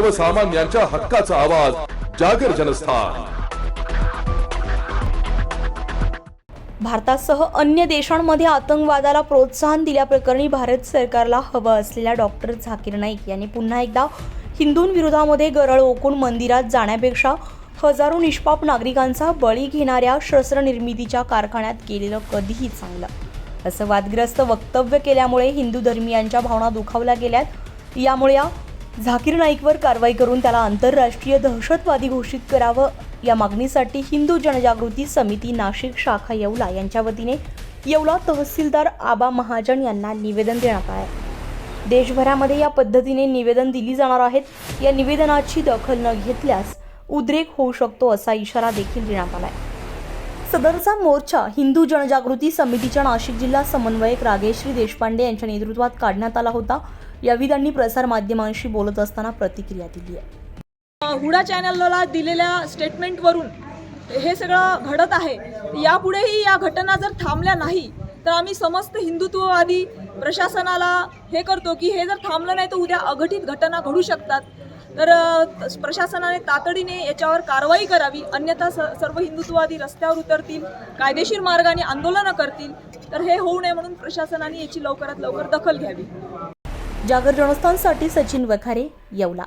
सर्वसामान्यांच्या हक्काचा आवाज जागर जनस्थान. भारतासह अन्य देशांमध्ये आतंकवादाला प्रोत्साहन दिल्याप्रकरणी भारत सरकारला हवं असलेल्या डॉक्टर झाकीर नाईक यांनी पुन्हा एकदा हिंदूंविरोधामध्ये गरळ ओकून मंदिरात जाण्यापेक्षा हजारो निष्पाप नागरिकांचा बळी घेणाऱ्या शस्त्रनिर्मितीच्या कारखान्यात केलेलं कधीही चांगलं. असं वादग्रस्त वक्तव्य केल्यामुळे हिंदू धर्मियांच्या भावना दुखावल्या गेल्यात. यामुळे या झाकीर नाईकवर कारवाई करून त्याला आंतरराष्ट्रीय दहशतवादी घोषित करावं. या मागणीसाठी हिंदू जनजागृती समिती नाशिक शाखा येवला यांच्या वतीने येवला तहसीलदार आबा महाजन यांना निवेदन देण्यात आहे देशभरामध्ये या पद्धतीने निवेदन दिली जाणार आहेत. या निवेदनाची दखल न घेतल्यास उद्रेक होऊ शकतो असा इशारा देखील देण्यात आला आहे सदरचा मोर्चा हिंदू जनजागृती समितीच्या नाशिक जिल्हा समन्वयक रागेश्री देशपांडे यांच्या नेतृत्वात काढण्यात आला होता. यावेळी त्यांनी प्रसारमाध्यमांशी बोलत असताना प्रतिक्रिया दिली आहे. हुडा चॅनलला दिलेल्या स्टेटमेंटवरून हे सगळं घडत आहे. यापुढेही या घटना जर थांबल्या नाही तर आम्ही समस्त हिंदुत्ववादी प्रशासनाला हे करतो की हे जर थांबलं नाही तर उद्या अघटित घटना घडू शकतात. तर प्रशासनाने तातडीने याच्यावर कारवाई करावी. अन्यथा स सर्व हिंदुत्ववादी रस्त्यावर उतरतील कायदेशीर मार्गाने आंदोलनं करतील. तर हे होऊ नये म्हणून प्रशासनाने याची लवकरात लवकर दखल घ्यावी. जागर जनस्थानसाठी सचिन वखारे येवला.